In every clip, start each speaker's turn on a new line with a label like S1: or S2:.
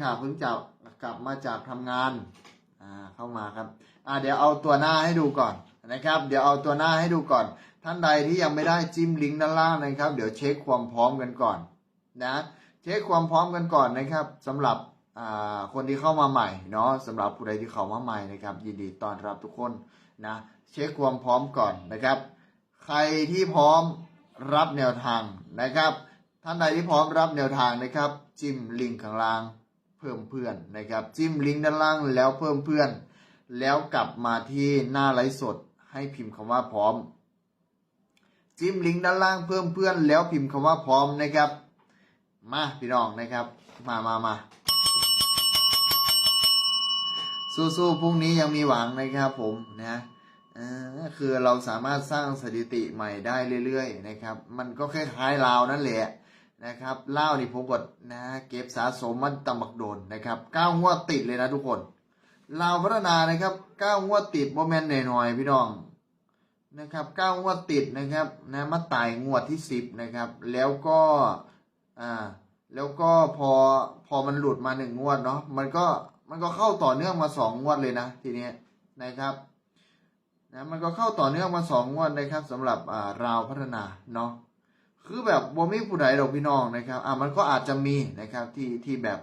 S1: ค่ะเพิ่งจะกลับมาจากทำงานอ่าเข้ามาครับอ่าเดี๋ยวเอาตัวหน้าให้ดูก่อนนะครับ เดี๋ยวเอาตัวหน้าให้ดูก่อน ท่านใดที่ยังไม่ได้จิ้มลิงก์ด้านล่างนะครับ เดี๋ยวเช็คความพร้อมกันก่อนนะเช็คความพร้อมกันก่อนนะครับสำหรับอ่าคนที่เข้ามาใหม่เนาะสำหรับผู้ใดที่เข้ามาใหม่นะครับ ยินดีต้อนรับทุกคนนะเช็คความพร้อมก่อนนะครับ ใครที่พร้อมรับแนวทางนะครับ ท่านใดที่พร้อมรับแนวทางนะครับ จิ้มลิงก์ข้างล่าง พิ่มเพื่อนนะครับ จิ้มลิงก์ด้านล่างแล้วเพิ่มเพื่อน แล้วกลับมาที่หน้าไลฟ์สดให้พิมพ์คำว่าพร้อม จิ้มลิงก์ด้านล่างเพิ่มเพื่อน แล้วพิมพ์คำว่าพร้อมนะครับ มาพี่น้องนะครับ มามามาสู้ๆพรุ่งนี้ยังมีหวังนะครับผมนะคือเราสามารถสร้างสถิติใหม่ได้เรื่อยๆนะครับ มันก็คล้ายๆลาวนั่นแหละ นะครับเล่านี่ผมกดนะเก็บสะสมมันตำบักโดนนะครับเก้างวดติดเลยนะทุกคนลาวพัฒนานะครับเก้างวดติดโมเมนต์หน่อยๆพี่น้องนะครับเก้างวดติดนะครับนะมาไต่งวดที่สิบนะครับ แล้วก็อ่าแล้วก็พอพอมันหลุดมาหนึ่งงวดเนาะมันก็มันก็เข้าต่อเนื่องมาสองงวดเลยนะทีนี้นะครับนะมันก็เข้าต่อเนื่องมาสองงวดนะครับสำหรับอ่าราวพัฒนาเนาะ คือแบบบ่มีผู้ใดดอกพี่น้องนะครับ อ่ามันก็อาจจะมีนะครับที่ที่แบบ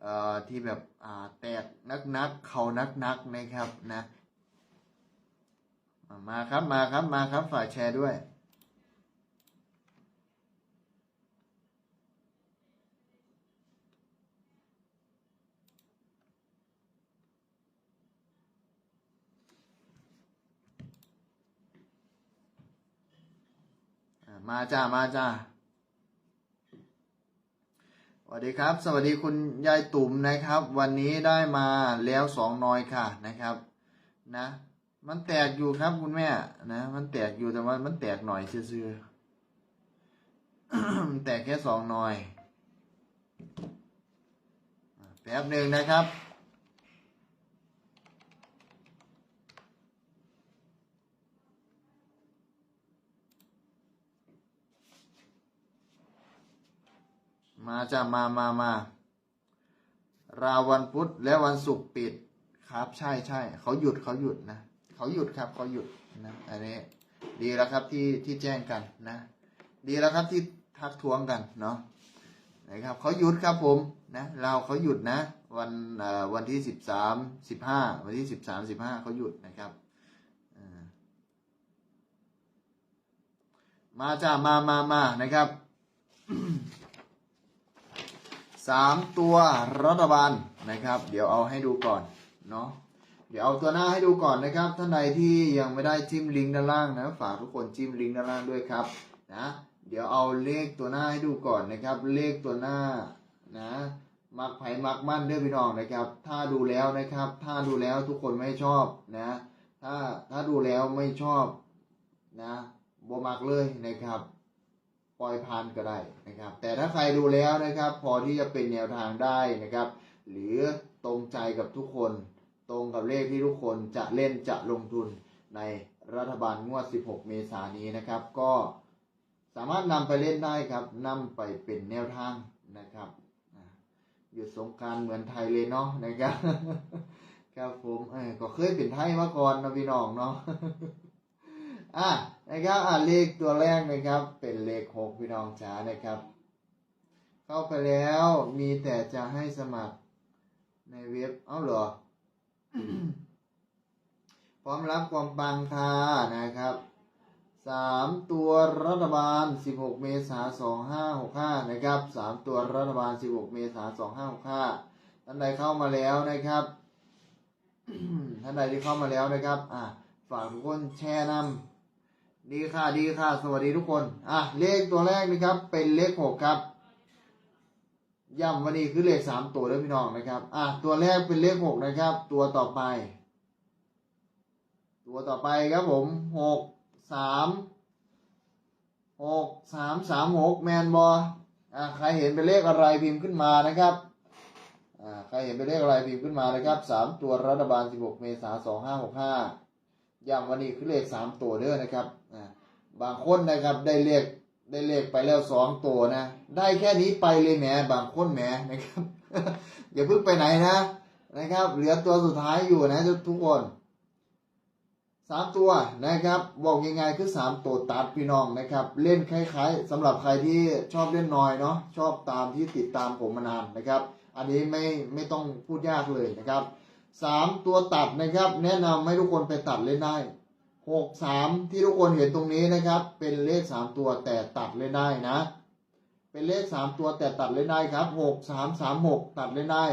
S1: เอ่อที่แบบอ่าแตกนักนักๆเขานักนักนะครับนะ มาครับมาครับมาครับฝากแชร์ด้วย มาจ้า มาจ้าสวัสดีครับ สวัสดีคุณยายตุ่มนะครับ วันนี้ได้มาแล้วสองนอยค่ะนะครับ นะ มันแตกอยู่ครับคุณแม่นะ มันแตกอยู่แต่ว่ามันแตกหน่อยซื่อแตกแค่สองนอยแป๊บหนึ่งนะครับ จะมามามา ราวันพุธและวันศุกร์ปิดครับ ใช่ใช่เขาหยุดเขาหยุดนะเขาหยุดครับเขาหยุดนะอันนี้ดีแล้วครับที่ที่แจ้งกันนะ ดีแล้วครับที่ทักท้วงกันเนาะนะครับเขาหยุดครับผมนะเราเขาหยุดนะ วันเอ่อวันที่สิบสามสิบห้าวันที่สิบสามสิบห้าเขาหยุดนะครับมาจ้ามามามานะครับ สามตัวรัฐบาลนะครับ เดี๋ยวเอาให้ดูก่อนเนาะเดี๋ยวเอาตัวหน้าให้ดูก่อนนะครับ ท่านใดที่ยังไม่ได้จิ้มลิงก์ด้านล่างนะฝากทุกคนจิ้มลิงก์ด้านล่างด้วยครับนะเดี๋ยวเอาเลขตัวหน้าให้ดูก่อนนะครับ เลขตัวหน้านะมักไผ่มักมั่นเด้อพี่น้องนะครับ ถ้าดูแล้วนะครับ ถ้าดูแล้วทุกคนไม่ชอบนะ ถ้าถ้าดูแล้วไม่ชอบนะบ่มักเลยนะครับ ปล่อยผ่านก็ได้นะครับ แต่ถ้าใครดูแล้วนะครับ พอที่จะเป็นแนวทางได้นะครับ หรือตรงใจกับทุกคน ตรงกับเลขที่ทุกคนจะเล่นจะลงทุนในรัฐบาลงวด 16 เมษายนนี้นะครับ ก็สามารถนำไปเล่นได้ครับนำไปเป็นแนวทางนะครับอ่าหยุดสงกรารเหมือนไทยเลยเนาะนะครับ ครับผมเออก็เคยเป็นไทยมาก่อนนะพี่น้องเนาะอะ นะครับอะเลขตัวแรกนะครับ เป็นเลขหกพี่น้องจ๋านะครับ เข้าไปแล้วมีแต่จะให้สมัครในเว็บเอ้าเหรอ พร้อมรับความปังค่ะนะครับสามตัวรัฐบาล 16 เมษายน2565 นะครับสามตัวรัฐบาล 16 เมษายน2565 ท่านใดเข้ามาแล้วนะครับ ท่านใดที่เข้ามาแล้วนะครับ อะฝากทุกคนแชร์นำ ดีค่ะดีค่ะ สวัสดีทุกคน อะ เลขตัวแรกนะครับ เป็นเลขหกครับย้ำวันนี้คือเลขสามตัวแล้วพี่น้องนะครับ อะ ตัวแรกเป็นเลขหกนะครับ ตัวต่อไป ตัวต่อไปครับผมหกสามหกสามสามหกแมนบออะใครเห็นเป็นเลขอะไรพิมพ์ขึ้นมานะครับอ่าใครเห็นเป็นเลขอะไรพิมพ์ขึ้นมานะครับสามตัวรัฐบาล16เมษายน2565 ย้ำวันนี้คือเลขสามตัวเด้อนะครับบางคนนะครับได้เลขได้เลขไปแล้วสองตัวนะ ได้แค่นี้ไปเลยแหมบางคนแหมนะครับ อย่าเพิ่งไปไหนนะนะครับ เหลือตัวสุดท้ายอยู่นะทุกคนสามตัวนะครับบอกยังไงคือสามตัวตัดพี่น้องนะครับ เล่นคล้ายๆสำหรับใครที่ชอบเล่นน้อยเนาะชอบตามที่ติดตามผมมานานนะครับ อันนี้ไม่ไม่ต้องพูดยากเลยนะครับ สามตัวตัดนะครับ แนะนำให้ทุกคนไปตัดเล่นได้หกสามที่ทุกคนเห็นตรงนี้นะครับ เป็นเลขสามตัวแต่ตัดเล่นได้นะ เป็นเลขสามตัวแต่ตัดเล่นได้ครับหกสามสามหกตัดเล่นได้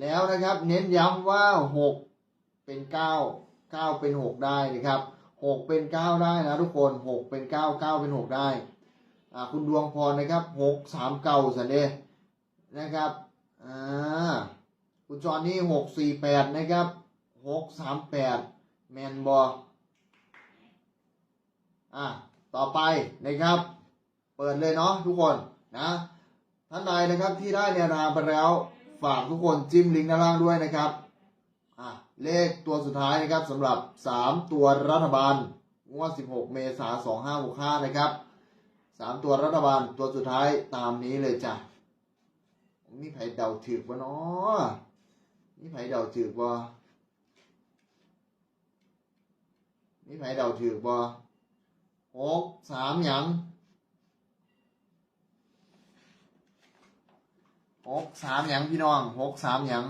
S1: แล้วนะครับเน้นย้ำว่าหกเป็นเก้าเก้าเป็นหกได้นะครับหกเป็นเก้าได้นะทุกคนหกเป็นเก้าเก้าเป็นหกได้คุณดวงพรนะครับหกสามเก้าสันเดนะครับ อ่าคุณจอนนี่หกสี่แปดนะครับหกสามแปดแมนบออ่าต่อไปนะครับ เปิดเลยเนาะทุกคนนะท่านใดนะครับที่ได้แนวทางไปแล้วฝากทุกคนจิ้มลิงก์ด้านล่างด้วยนะครับอะเลขตัวสุดท้ายนะครับสำหรับ 3 ตัวรัฐบาลงวด 16 เมษายน 2565 นะครับ 3 ตัวรัฐบาลตัวสุดท้ายตามนี้เลยจ้ะ มีไผเดาถือวะเนาะมีไผเดาถือวะมีไผเดาถือวะหกสามหยังหกสามหยังพี่น้องหกสามหยัง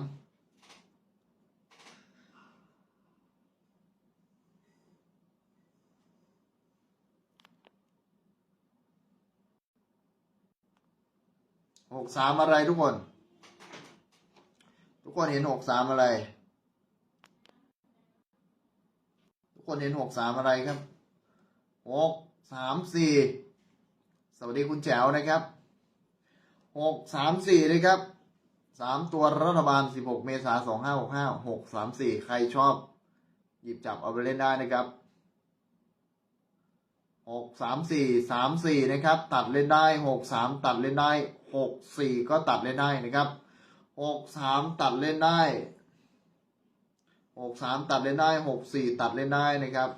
S1: หกสามอะไรทุกคน ทุกคนเห็นหกสามอะไร ทุกคนเห็นหกสามอะไรครับหกสามสี่สวัสดีคุณแจ๋วนะครับหกสามสี่นะครับสามตัวรัฐบาลสิบหกเมษาสองห้าหกห้าหกสามสี่ใครชอบ หยิบจับเอาไปเล่นได้นะครับหกสามสี่สามสี่นะครับ ตัดเล่นได้หกสามตัดเล่นได้ หกสี่ก็ตัดเล่นได้นะครับหกสามตัดเล่นได้หกสามตัดเล่นได้หกสี่ตัดเล่นได้นะครับ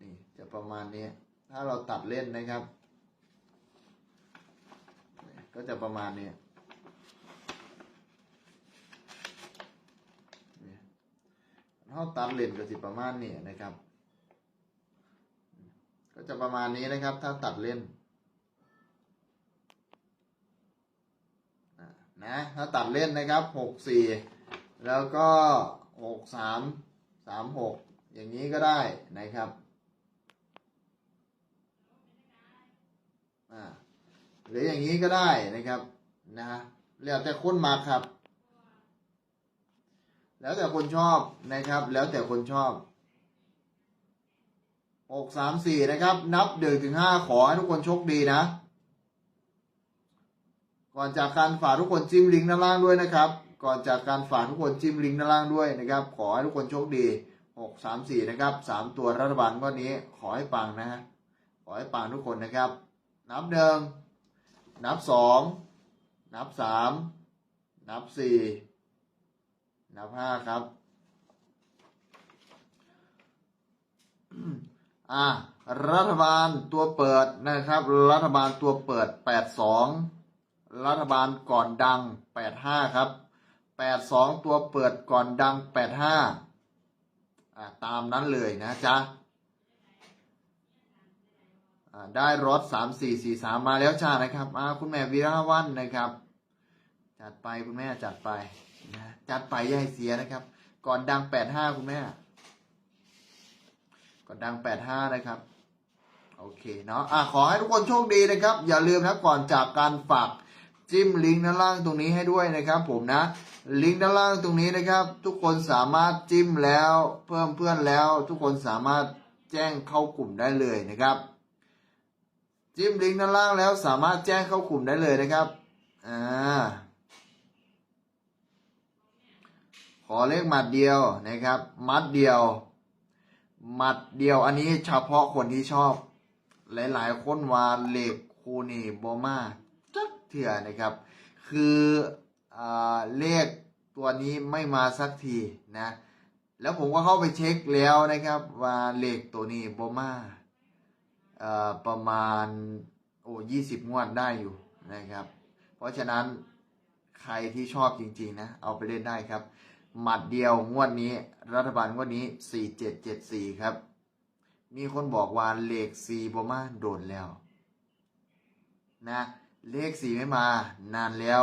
S1: นี่จะประมาณนี้ ถ้าเราตัดเล่นนะครับ ก็จะประมาณนี้นี่าตัดเล่นก็สิประมาณนี้นะครับ ก็จะประมาณนี้นะครับ ถ้าตัดเล่นอะ นะถ้าตัดเล่นนะครับหกสี่แล้วก็หกสามสามหกอย่างนี้ก็ได้นะครับอ่าหรืออย่างนี้ก็ได้นะครับนะแล้วแต่คนมาครับ แล้วแต่คนชอบนะครับ แล้วแต่คนชอบหกสามสี่นะครับ นับหนึ่งถึงห้าขอให้ทุกคนโชคดีนะ ก่อนจากการฝากทุกคนจิ้มลิงก์ด้านล่างด้วยนะครับ ก่อนจากการฝากทุกคนจิ้มลิงก์ด้านล่างด้วยนะครับ ขอให้ทุกคนโชคดีหกสามสี่นะครับสามตัวรัฐบาลงวันนี้ขอให้ปังนะฮะขอให้ปังทุกคนนะครับ นับหนึ่งนับสองนับสามนับสี่นับห้าครับอ่ารัฐบาลตัวเปิดนะครับ รัฐบาลตัวเปิดแปดสอง รัฐบาลก่อนดังแปดห้าครับแปดสองตัวเปิดก่อนดังแปดห้าอ่าตามนั้นเลยนะจ๊ะอ่าได้รถสามสี่สี่สามาแล้วจ้านะครับคุณแม่วีระวันนะครับ จัดไปคุณแม่จัดไปนะจัดไปย่าให้เสียนะครับ ก่อนดังแปดห้าคุณแม่ ก่อนดังแปดห้านะครับโอเคเนาะอะขอให้ทุกคนโชคดีนะครับ อย่าลืมนะก่อนจากการฝาก จิ้มลิงก์ด้านล่างตรงนี้ให้ด้วยนะครับ ผมนะ ลิงก์ด้านล่างตรงนี้นะครับ ทุกคนสามารถจิ้มแล้ว เพิ่มเพื่อนแล้ว ทุกคนสามารถแจ้งเข้ากลุ่มได้เลยนะครับ จิ้มลิงก์ด้านล่างแล้วสามารถแจ้งเข้ากลุ่มได้เลยนะครับอ่าขอเลขหมัดเดียวนะครับ มัดเดียว หมัดเดียวอันนี้เฉพาะคนที่ชอบ หลายๆคนว่าเลขคูนีบอมา เถื่อนะครับ คืออเลขตัวนี้ไม่มาสักทีนะแล้วผมก็เข้าไปเช็คแล้วนะครับ ว่าเลขตัวนี้บอมาประมาณโอ้ยี่สิบงวดได้อยู่นะครับ เพราะฉะนั้นใครที่ชอบจริงๆนะ เอาไปเล่นได้ครับ หมัดเดียวงวดนี้ รัฐบาลงวดนี้สี่เจ็ดเจ็ดสี่ครับ มีคนบอกว่าเลขสี่บอมาโดนแล้วนะ เลขสี่ไม่มา นานแล้ว